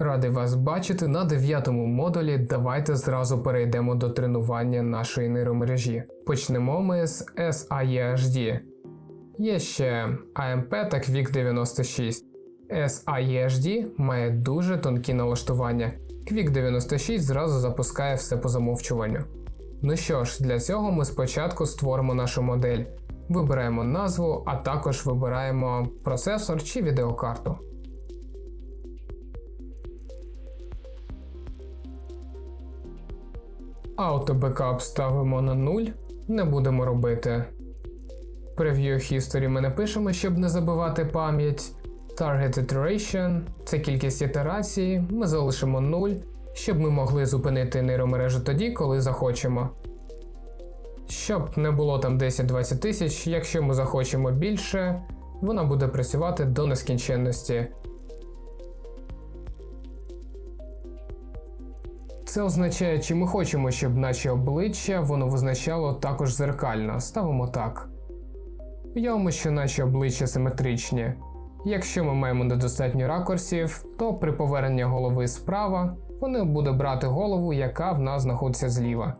Радий вас бачити на дев'ятому модулі. Давайте зразу перейдемо до тренування нашої нейромережі. Почнемо ми з SIEHD. Є ще AMP та Quick 96. SIEHD має дуже тонкі налаштування. Quick 96 зразу запускає все по замовчуванню. Ну що ж, для цього ми спочатку створимо нашу модель. Вибираємо назву, а також вибираємо процесор чи відеокарту. Автобекап ставимо на 0, не будемо робити. Preview History ми не пишемо, щоб не забивати пам'ять. Target Iteration це кількість ітерацій, ми залишимо 0, щоб ми могли зупинити нейромережу тоді, коли захочемо. Щоб не було там 10-20 тисяч, якщо ми захочемо більше, вона буде працювати до нескінченності. Це означає, чи ми хочемо, щоб наші обличчя воно визначало також зеркально. Ставимо так. Уявимо, що наші обличчя симетричні. Якщо ми маємо недостатньо ракурсів, то при поверненні голови справа воно буде брати голову, яка в нас знаходиться зліва.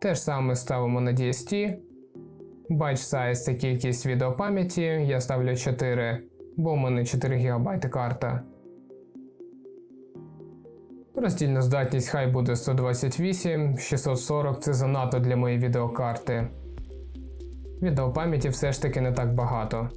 Те ж саме ставимо на DST. Batch size це кількість відеопам'яті, я ставлю 4, бо у мене 4 ГБ карта. Роздільна здатність хай буде 128, 640 це занадто для моєї відеокарти. Відеопам'яті все ж таки не так багато.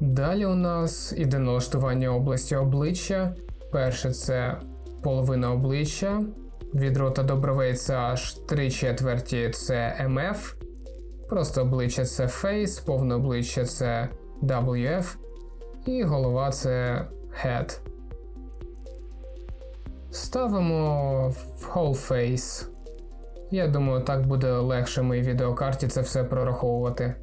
Далі у нас іде налаштування області обличчя. Перше це половина обличчя. Від рота до бровей це аж 3 четверті це MF. Просто обличчя це Face, повне обличчя це WF. І голова це Head. Ставимо в Whole Face. Я думаю, так буде легше моїй відеокарті це все прораховувати.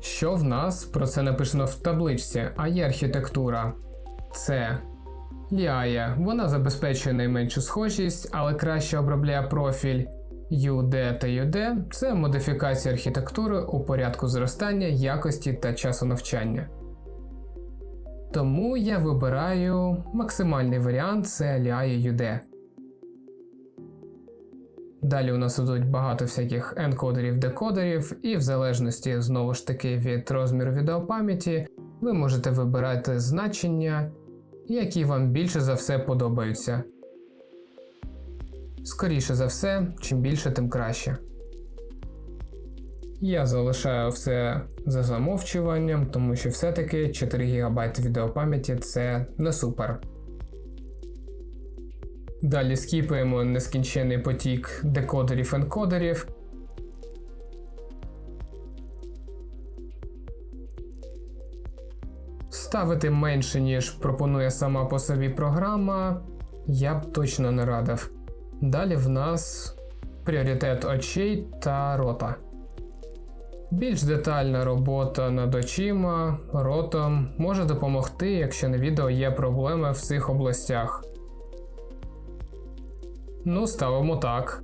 Що в нас про це написано в табличці, а є архітектура. Це Ліая. Вона забезпечує найменшу схожість, але краще обробляє профіль UD та UD – це модифікація архітектури у порядку зростання, якості та часу навчання. Тому я вибираю максимальний варіант це Ліая UD. Далі у нас ідуть багато всяких енкодерів, декодерів, і в залежності знову ж таки від розміру відеопам'яті, ви можете вибирати значення, які вам більше за все подобаються. Скоріше за все, чим більше, тим краще. Я залишаю все за замовчуванням, тому що все-таки 4 ГБ відеопам'яті це не супер. Далі скіпаємо нескінчений потік декодерів-енкодерів. Ставити менше, ніж пропонує сама по собі програма, я б точно не радив. Далі в нас пріоритет очей та рота. Більш детальна робота над очима, ротом може допомогти, якщо на відео є проблеми в цих областях. Ну, ставимо так.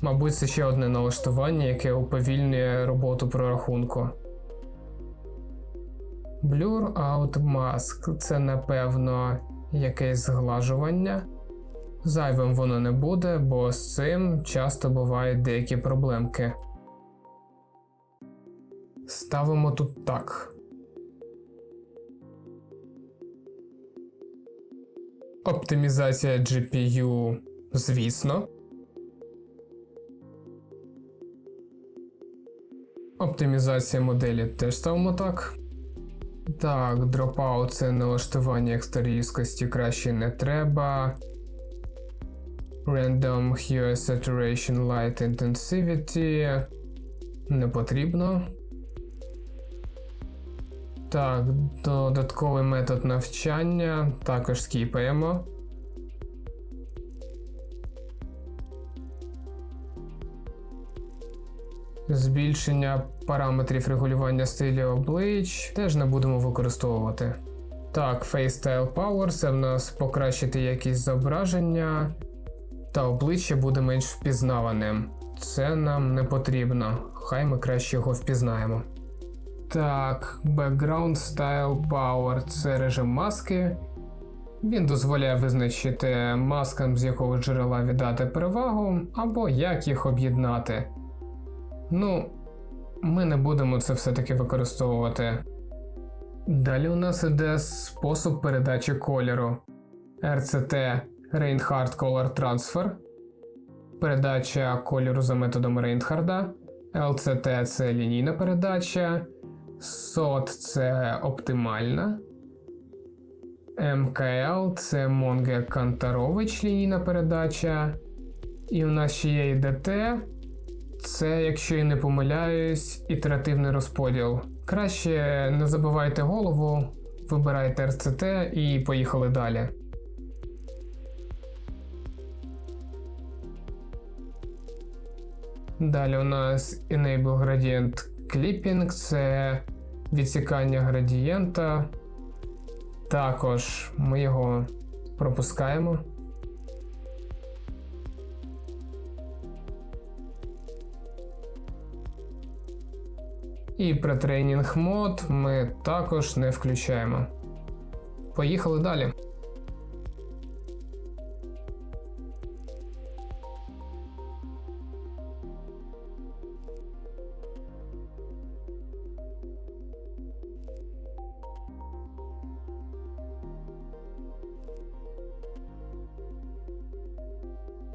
Мабуть, це ще одне налаштування, яке уповільнює роботу прорахунку. Blur Out Mask це напевно якесь зглажування. Зайвим воно не буде, бо з цим часто бувають деякі проблемки. Ставимо тут так. Оптимізація GPU, звісно. Оптимізація моделі теж ставимо так. Так, дропаут це налаштування екстерійськості краще не треба. Random Hue Saturation Light Intensivity не потрібно. Так, додатковий метод навчання також скіпаємо. Збільшення параметрів регулювання стилю облич теж не будемо використовувати. Так, FaceStyle Power це в нас покращити якість зображення. та обличчя буде менш впізнаваним. Це нам не потрібно, хай ми краще його впізнаємо. Так, Background Style Power це режим маски. Він дозволяє визначити маскам, з якого джерела віддати перевагу, або як їх об'єднати. Ну, ми не будемо це все-таки використовувати. Далі у нас іде спосіб передачі кольору. RCT Reinhardt Color Transfer. Передача кольору за методом Рейнхарда. LCT це лінійна передача. SOT це оптимальна. МКЛ це Монге Кантарович лінійна передача. І у нас ще є ІДТ. Це, якщо я не помиляюсь, ітеративний розподіл. Краще не забивайте голову, вибирайте РЦТ і поїхали далі. Далі у нас Enable Gradient Clipping це відсікання градієнта. Також ми його пропускаємо. І претрейнінг мод ми також не включаємо. Поїхали далі.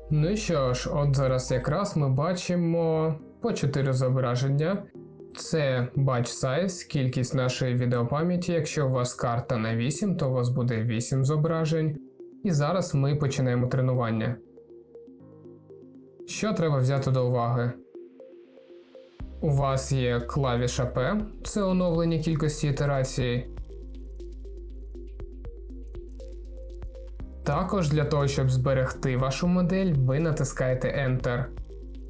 Ну що ж, от зараз якраз ми бачимо по 4 зображення. Це batch size, кількість нашої відеопам'яті. Якщо у вас карта на 8, то у вас буде 8 зображень. І зараз ми починаємо тренування. Що треба взяти до уваги? У вас є клавіша P, це оновлення кількості ітерацій. Також для того, щоб зберегти вашу модель, ви натискаєте Enter.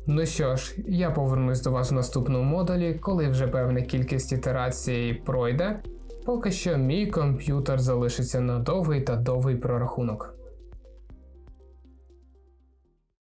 Ну що ж, я повернусь до вас в наступному модулі, коли вже певна кількість ітерацій пройде. Поки що мій комп'ютер залишиться на довгий та довгий прорахунок.